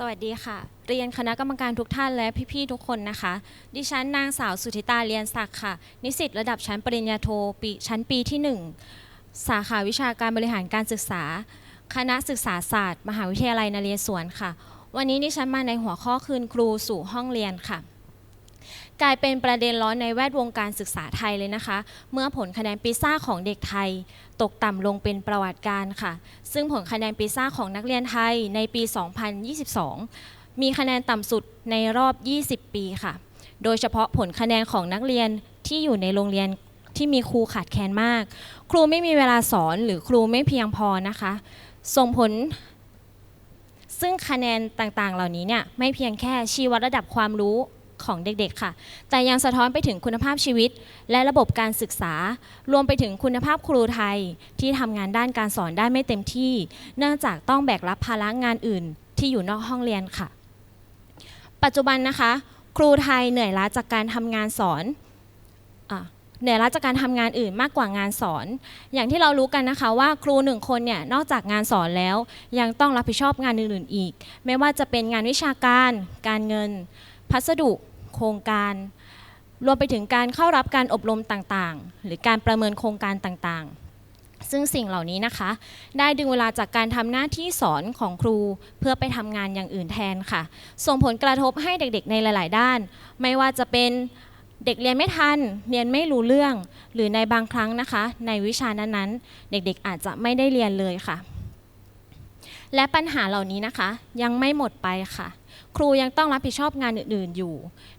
สวัสดีค่ะ เรียนคณะกรรมการทุกท่านและพี่ๆทุกคนนะคะ ดิฉันนางสาวสุธิตาเรียนศักดิ์ค่ะ นิสิตระดับชั้นปริญญาโทปีชั้นปีที่ 1 สาขาวิชาการบริหารการศึกษา คณะศึกษาศาสตร์ มหาวิทยาลัยนเรศวรค่ะ วันนี้ดิฉันมาในหัวข้อคืนครูสู่ห้องเรียนค่ะ กลายเป็นประเด็นร้อนในแวดวงการศึกษาไทยเลยนะคะ เมื่อผลคะแนนปีซ่าของเด็กไทย ตกต่ำลงเป็นประวัติการ์ค่ะ ซึ่งผลคะแนนปีซ่าของนักเรียนไทยในปี 2022 มีคะแนนต่ำสุดในรอบ 20 ปีค่ะ โดยเฉพาะผลคะแนนของนักเรียนที่อยู่ในโรงเรียนที่มีครูขาดแคลนมาก ครูไม่มีเวลาสอนหรือครูไม่เพียงพอนะคะ ส่งผล ซึ่งคะแนนต่างๆ เหล่านี้เนี่ยไม่เพียงแค่ชี้วัดระดับความรู้ ของเด็กๆค่ะ แต่ยังสะท้อนไปถึงคุณภาพชีวิต และระบบการศึกษา รวมไปถึงคุณภาพครูไทย ที่ทำงานด้านการสอนได้ไม่เต็มที่ เนื่องจากต้องแบกรับภาระงานอื่น ที่อยู่นอกห้องเรียนค่ะ ปัจจุบันนะคะ ครูไทยเหนื่อยล้าจากการทำงานสอนอเหนื่อยล้าจากการทำงานอื่นมากกว่างานสอน อย่างที่เรารู้กันนะคะว่าครูหนึ่งคนเนี่ยนอกจากงานสอนแล้ว ยังต้องรับผิดชอบงานอื่นๆอีก ไม่ว่าจะเป็นงานวิชาการ การเงิน พัสดุโครงการ รวมไปถึงการเข้ารับการอบรมต่างๆ หรือการประเมินโครงการต่างๆ ซึ่งสิ่งเหล่านี้นะคะ ได้ดึงเวลาจากการทำหน้าที่สอนของครูเพื่อไปทำงานอย่างอื่นแทนค่ะ ส่งผลกระทบให้เด็กๆ ในหลาย ๆ ด้าน ไม่ว่าจะเป็นเด็กเรียนไม่ทัน เรียนไม่รู้เรื่อง หรือในบางครั้งนะคะ ในวิชานั้นๆ เด็กๆ อาจจะไม่ได้เรียนเลยค่ะ และปัญหาเหล่านี้นะคะ ยังไม่หมดไปค่ะ ครูยังต้องรับผิดชอบงานอื่น ๆ อยู่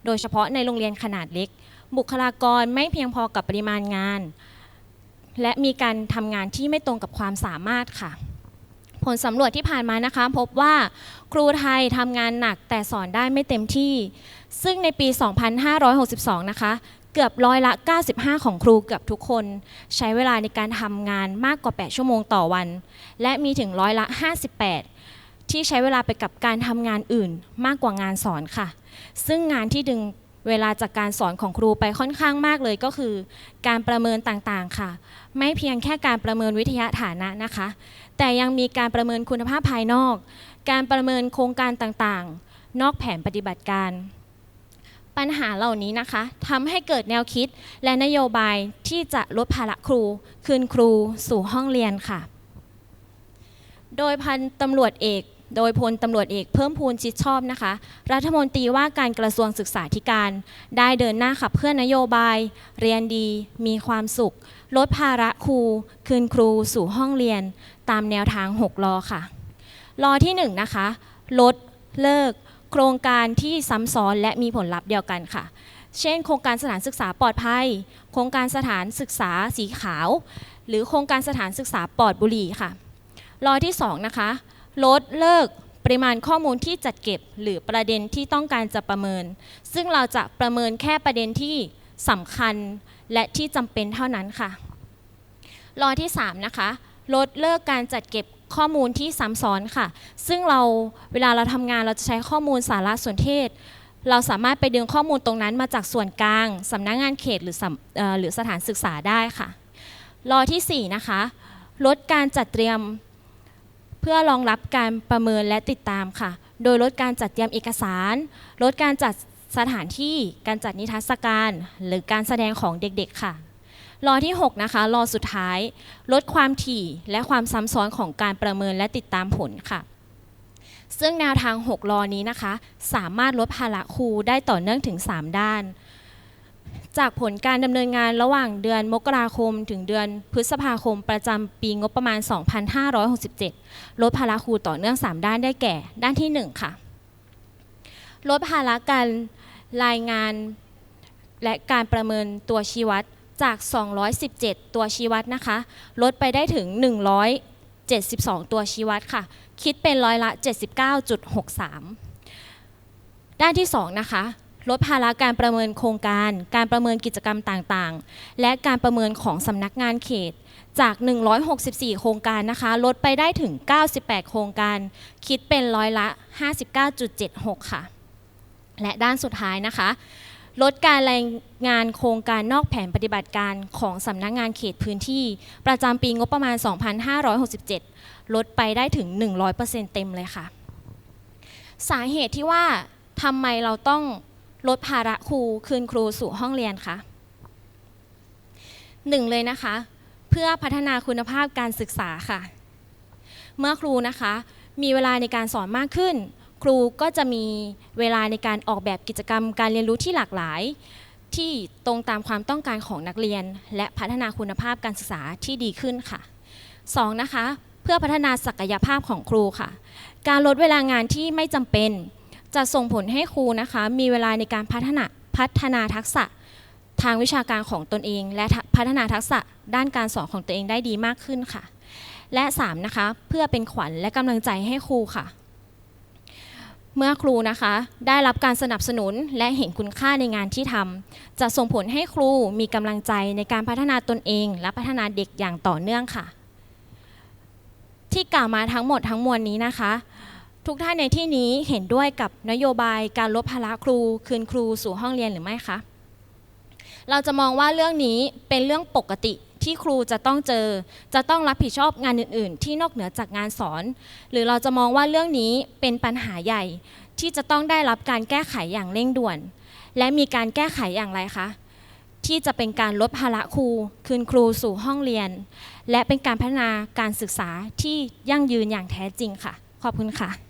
โดยเฉพาะในโรงเรียนขนาดเล็ก บุคลากรไม่เพียงพอกับปริมาณงาน และมีการทำงานที่ไม่ตรงกับความสามารถค่ะ ผลสำรวจที่ผ่านมานะคะ พบว่าครูไทยทำงานหนักแต่สอนได้ไม่เต็มที่ ซึ่งในปี 2562 นะคะเกือบร้อยละ 95 ของครูเกือบทุกคน ใช้เวลาในการทำงานมากกว่า 8 ชั่วโมงต่อวัน และมีถึงร้อยละ 58 ที่ใช้เวลาไปกับการทำงานอื่นมากกว่างานสอนค่ะ ซึ่งงานที่ดึงเวลาจากการสอนของครูไปค่อนข้างมากเลยก็คือ การประเมินต่างๆค่ะ ไม่เพียงแค่การประเมินวิทยาฐานะนะคะ แต่ยังมีการประเมินคุณภาพภายนอก การประเมินโครงการต่างๆ นอกแผนปฏิบัติการ ปัญหาเหล่านี้นะคะทำให้เกิดแนวคิดและนโยบายที่จะลดภาระครู คืนครูสู่ห้องเรียนค่ะ โดยพันตำรวจเอก โดยพลตำรวจเอกเพิ่มพูนชิดชอบนะคะ รัฐมนตรีว่าการกระทรวงศึกษาธิการ ได้เดินหน้าขับเคลื่อนนโยบาย เรียนดี มีความสุข ลดภาระครู คืนครูสู่ห้องเรียน ตามแนวทาง 6 ลอค่ะ ลอที่ 1 นะคะ ลด เลิก โครงการที่ซ้ำซ้อนและมีผลลัพธ์เดียวกันค่ะ เช่น โครงการสถานศึกษาปลอดภัย โครงการสถานศึกษาสีขาว หรือโครงการสถานศึกษาปลอดบุหรี่ค่ะ ลอที่2นะคะ ลดเลิกปริมาณข้อมูลที่จัดเก็บหรือประเด็นที่ต้องการจะประเมิน ซึ่งเราจะประเมินแค่ประเด็นที่สำคัญและที่จำเป็นเท่านั้นค่ะลอที่ 3 นะคะ ลดเลิกการจัดเก็บข้อมูลที่ซ้ำซ้อนค่ะ ซึ่งเราเวลาเราทำงานเราจะใช้ข้อมูลสารสนเทศ เราสามารถไปดึงข้อมูลตรงนั้นมาจากส่วนกลางสำนักงานเขตหรือสำเอ่อหรือสถานศึกษาได้ค่ะลอที่ 4 นะคะ ลดการจัดเตรียม พื่อรองรับการประเมินและติดตามค่ะ โดยลดการจัดเตรียมเอกสาร ลดการจัดสถานที่การจัดนิทรรศการ หรือการแสดงของเด็กๆค่ะรอที่ 6 นะคะรอสุดท้าย ลดความถี่และความซ้ำซ้อนของการประเมินและติดตามผลค่ะ ซึ่งแนวทาง 6 รอนี้นะคะ สามารถลดภาระครูได้ต่อเนื่องถึง 3 ด้าน จากผลการดำเนินงานระหว่างเดือนมกราคม ถึงเดือนพฤษภาคมประจำปีงบประมาณ 2567 ลดภาระครูต่อเนื่อง 3 ด้านได้แก่ ด้านที่ 1 ค่ะ ลดภาระการรายงานและการประเมินตัวชี้วัดจาก 217 ตัวชี้วัดนะคะ ลดไปได้ถึง 172 ตัวชี้วัดค่ะ คิดเป็นร้อยละ 79.63 ด้านที่ 2 นะคะ ลดภาระการประเมินโครงการ การประเมินกิจกรรมต่างๆ และการประเมินของสำนักงานเขต จาก 164 โครงการนะคะ ลดไปได้ถึง 98 โครงการ คิดเป็นร้อยละ 59.76 ค่ะ และด้านสุดท้ายนะคะ ลดการรายงานโครงการนอกแผนปฏิบัติการของสำนักงานเขตพื้นที่ ประจำปีงบประมาณ 2567 ลดไปได้ถึง 100%เต็มเลยค่ะ สาเหตุที่ว่าทำไมเราต้อง ลดภาระครูคืนครูสู่ห้องเรียนคะหนึ่งเลยนะคะ เพื่อพัฒนาคุณภาพการศึกษาค่ะ เมื่อครูนะคะ มีเวลาในการสอนมากขึ้น ครูก็จะมีเวลาในการออกแบบกิจกรรม การเรียนรู้ที่หลากหลาย ที่ตรงตามความต้องการของนักเรียน และพัฒนาคุณภาพการศึกษาที่ดีขึ้นค่ะสองนะคะ เพื่อพัฒนาศักยภาพของครูค่ะ การลดเวลางานที่ไม่จำเป็น จะส่งผลให้ครูนะคะมีเวลาในการพัฒนาพัฒนาทักษะทางวิชาการของตนเอง และพัฒนาทักษะด้านการสอนของตัวเองได้ดีมากขึ้นค่ะ และ 3 นะคะ เพื่อเป็นขวัญและกำลังใจให้ครูค่ะ เมื่อครูนะคะ ได้รับการสนับสนุนและเห็นคุณค่าในงานที่ทำจะส่งผลให้ครูมีกำลังใจในการพัฒนาตนเอง และพัฒนาเด็กอย่างต่อเนื่องค่ะ ที่กล่าวมาทั้งหมดทั้งมวลนี้นะคะ ทุกท่านในที่นี้เห็นด้วยกับนโยบายการลดภาระครูคืนครูสู่ห้องเรียนหรือไม่คะ เราจะมองว่าเรื่องนี้เป็นเรื่องปกติที่ครูจะต้องเจอ จะต้องรับผิดชอบงานอื่น ๆ ที่นอกเหนือจากงานสอน หรือเราจะมองว่าเรื่องนี้เป็นปัญหาใหญ่ที่จะต้องได้รับการแก้ไขอย่างเร่งด่วน และมีการแก้ไขอย่างไรคะ ที่จะเป็นการลดภาระครู คืนครูสู่ห้องเรียน และเป็นการพัฒนาการศึกษาที่ยั่งยืนอย่างแท้จริงค่ะ ขอบคุณค่ะ